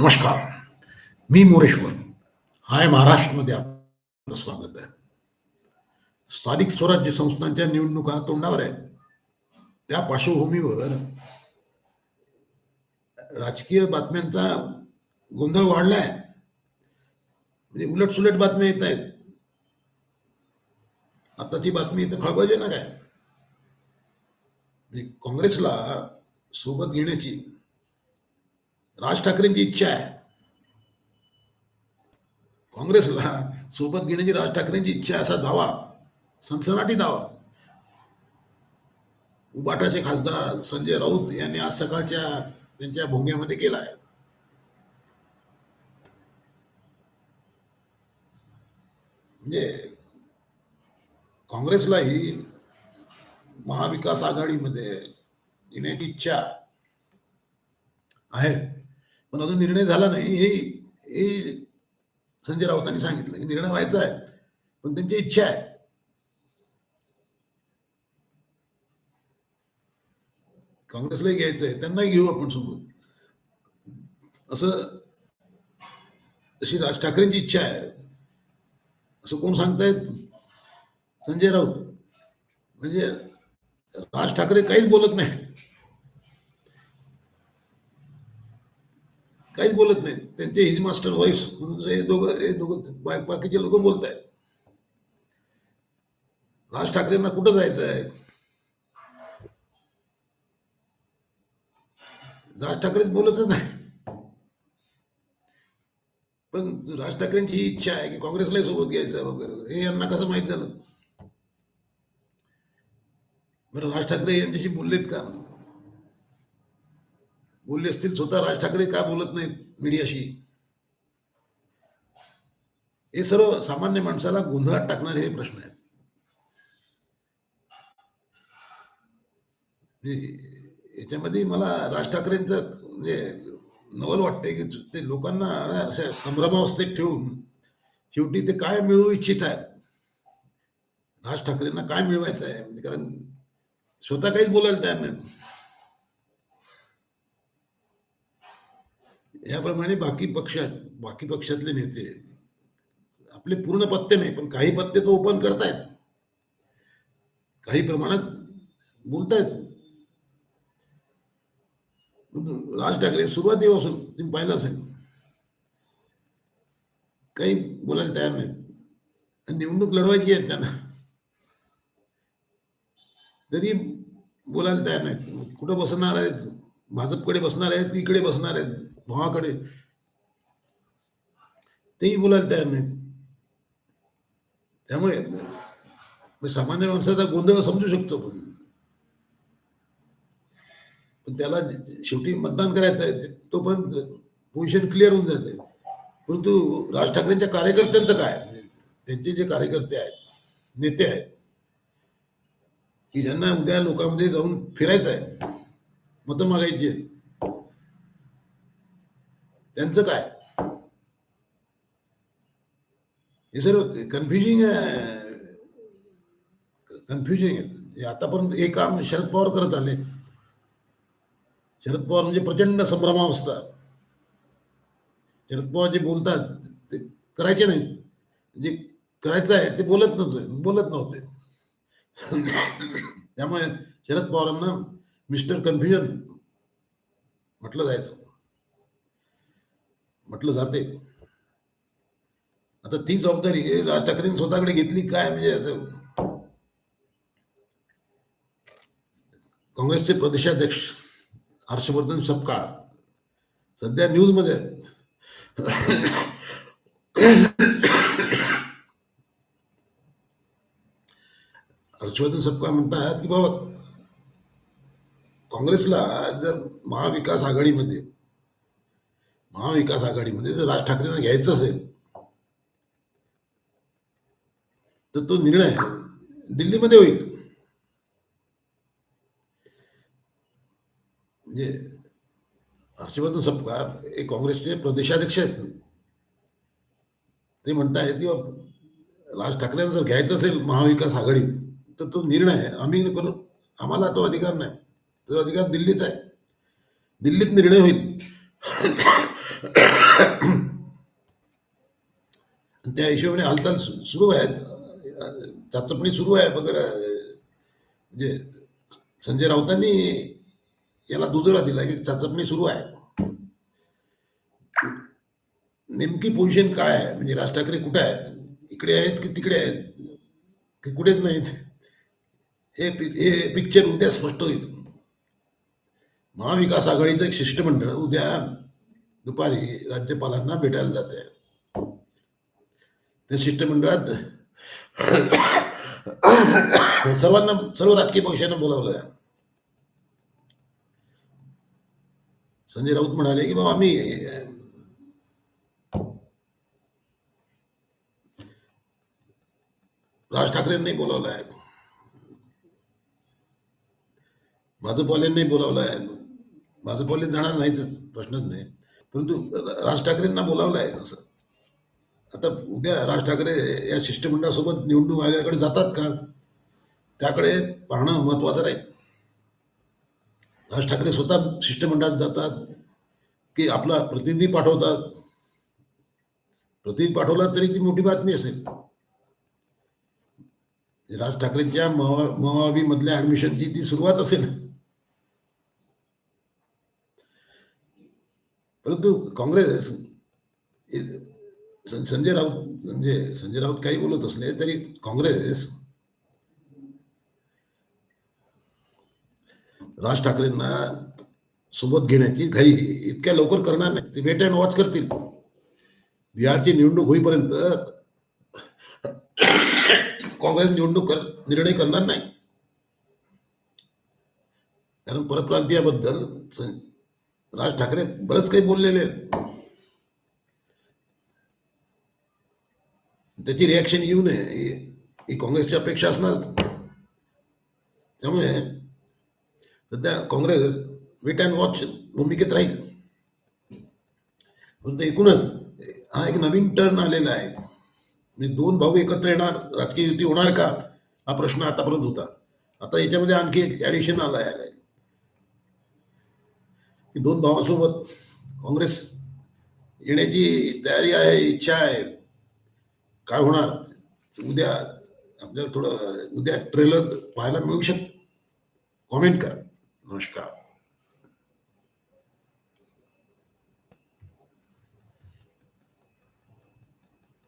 नमस्कार. मी मोरेश्वर. हाय महाराष्ट्रमध्ये आपलं स्वागत आहे. स्थानिक स्वराज्य संस्थांच्या निवडणुका तोंडावर आहेत. त्या पार्श्वभूमीवर राजकीय बातम्यांचा गोंधळ वाढलाय. म्हणजे उलट सुलट बातम्या येत आहेत. आताची बातमी इथं खळबळजनक आहे. म्हणजे काँग्रेसला सोबत घेण्याची राज ठाकरेंची इच्छा आहे. काँग्रेसला सोबत घेण्याची राज ठाकरेंची इच्छा आहे असा दावा सनसनाटी दावा. उबाटाचे खासदार संजय राऊत यांनी आज सकाळच्या त्यांच्या भोंग्यामध्ये केला आहे. म्हणजे काँग्रेसलाही महाविकास आघाडीमध्ये येण्याची इच्छा आहे. पण अजून निर्णय झाला नाही हे हे संजय राऊतांनी सांगितलं निर्णय व्हायचा आहे पण त्यांची इच्छा आहे. काँग्रेसलाही घ्यायचं आहे त्यांनाही घेऊ आपण सोबत. असं अशी राज ठाकरेंची इच्छा आहे. असं कोण सांगतायत संजय राऊत म्हणजे राज ठाकरे काहीच बोलत नाही काहीच बोलत नाही त्यांचे हिज मास्टर व्हॉइस म्हणून हे दोघं हे दोघं बाकीचे लोक बोलत आहेत राज ठाकरेंना कुठं जायचं आहे? राज ठाकरेच बोलतच नाही. पण राज ठाकरेंची ही इच्छा आहे की काँग्रेसलाही सोबत घ्यायचं वगैरे वगैरे. हे यांना कसं माहीत झालं? बरं राज ठाकरे यांच्याशी बोललेत का? बोलले असतील स्वतः राज ठाकरे का बोलत नाहीत मीडियाशी? हे सर्व सामान्य माणसाला गोंधळात टाकणारे हे प्रश्न आहेत. म्हणजे याच्यामध्ये मला राज ठाकरेंचं म्हणजे नवल वाटतंय की ते लोकांना अशा संभ्रमावस्थेत ठेवून शेवटी ते काय मिळवू इच्छित आहेत? राज ठाकरेंना काय मिळवायचं आहे? कारण स्वतः काहीच बोलायला तयार नाहीत. याप्रमाणे बाकी पक्षात बाकी पक्षातले नेते आपले पूर्ण पत्ते नाही पण काही पत्ते तो ओपन करतायत. काही प्रमाणात बोलतायत. राज ठाकरे सुरुवातीपासून तुम्ही पाहिलं असेल. काही बोलायला तयार नाहीत. आणि निवडणूक लढवायची आहे त्यांना. तरी बोलायला तयार नाहीत. कुठं बसणार आहेत? भाजपकडे बसणार आहेत? की इकडे बसणार आहेत? भावाकडे तेही बोलायला तयार नाहीत. त्यामुळे सामान्य माणसाचा गोंधळ समजू शकतो पण. पण त्याला शेवटी मतदान करायचं आहे तो तोपर्यंत पोझिशन क्लिअर होऊन जाते. परंतु राज ठाकरेंच्या कार्यकर्त्यांचं काय? त्यांचे जे कार्यकर्ते आहेत नेते आहेत की ज्यांना उद्या लोकांमध्ये जाऊन फिरायचं आहे मतं मागायची आहेत त्यांचं काय? हे सर्व कन्फ्युजिंग कन्फ्युजिंग आहे. आतापर्यंत हे काम शरद पवार करत आले. शरद पवार म्हणजे प्रचंड संभ्रमावस्था. शरद पवार जे बोलतात ते करायचे नाही जे करायचं आहे ते बोलत नव्हते. बोलत नव्हते. त्यामुळे शरद पवारांना मिस्टर कन्फ्युजन म्हटलं जायचं. म्हटलं जाते. आता ती जबाबदारी राज ठाकरेंनी स्वतःकडे घेतली काय? म्हणजे आता काँग्रेसचे प्रदेशाध्यक्ष हर्षवर्धन सपकाळ सध्या न्यूजमध्ये आहेत. हर्षवर्धन सपकाळ म्हणतात की बाबा काँग्रेसला जर महाविकास आघाडीमध्ये महाविकास आघाडीमध्ये जर राज ठाकरेंना घ्यायचं असेल तर तो निर्णय दिल्लीमध्ये होईल. म्हणजे हर्षवर्धन सपकाळ हे काँग्रेसचे प्रदेशाध्यक्ष आहेत. ते म्हणतायत की राज ठाकरेंना जर घ्यायचं असेल महाविकास आघाडी तर तो निर्णय आम्ही करून आम्हाला तो अधिकार नाही. तो अधिकार दिल्लीत आहे. दिल्लीत निर्णय होईल. त्या हिशोबाने हालचाल सुरू आहे. चाचपणी सुरू आहे वगैरे. म्हणजे संजय राऊतांनी याला दुजोरा दिला की चाचपणी सुरू आहे. नेमकी पोझिशन काय आहे? म्हणजे राज ठाकरे कुठे आहेत? इकडे आहेत की तिकडे आहेत? की कुठेच नाहीत? हे हे पिक्चर उद्या स्पष्ट होईल. महाविकास आघाडीचं एक शिष्टमंडळ उद्या दुपारी राज्यपालांना भेटायला जाते. त्या शिष्टमंडळात सर्वांना सर्व राजकीय पक्षांना बोलावलं आहे संजय राऊत म्हणाले की बाबा आम्ही राज ठाकरेंनी बोलावलं आहे भाजपवाल्यांनी बोलावलं आहे भाजपवाले जाणार नाहीतच प्रश्नच नाही. परंतु राज ठाकरेंना बोलावलं आहे असं. आता उद्या राज ठाकरे या शिष्टमंडळासोबत निवडणूक आयोगाकडे जातात का? त्याकडे पाहणं महत्वाचं राहील. राज ठाकरे स्वतः शिष्टमंडळात जातात की आपला प्रतिनिधी पाठवतात. प्रतिनिधी पाठवला तरी ती मोठी बातमी असेल. राज ठाकरेंच्या मवा मधल्या ॲडमिशनची ती सुरुवात असेल. परंतु काँग्रेस संजय म्हणजे संजय राऊत काही बोलत असले तरी काँग्रेस राज ठाकरेंना सोबत घेण्याची घाई इतक्या लवकर करणार नाही. ते वेट अँड वॉच करतील. बिहारची निवडणूक होईपर्यंत काँग्रेस निवडणूक कर, निर्णय करणार नाही. कारण परप्रांतीयाबद्दल राज ठाकरे बरेच काही बोललेले आहेत. त्याची रिॲक्शन येऊ नये. ही- काँग्रेसची अपेक्षा असणार त्यामुळे सध्या काँग्रेस वेट अँड वॉच भूमिकेत राहील. परंतु एकूणच हा एक नवीन टर्न आलेला आहे. म्हणजे दोन भाऊ एकत्र येणार राजकीय युती होणार का? हा प्रश्न आतापर्यंत होता. आता याच्यामध्ये आणखी एक ॲडिशन आला आहे की दोन भावासोबत काँग्रेस येण्याची तयारी आहे इच्छा आहे. काय होणार? उद्या आपल्याला थोडं उद्या ट्रेलर पाहायला मिळू शकतं. कॉमेंट करा. नमस्कार.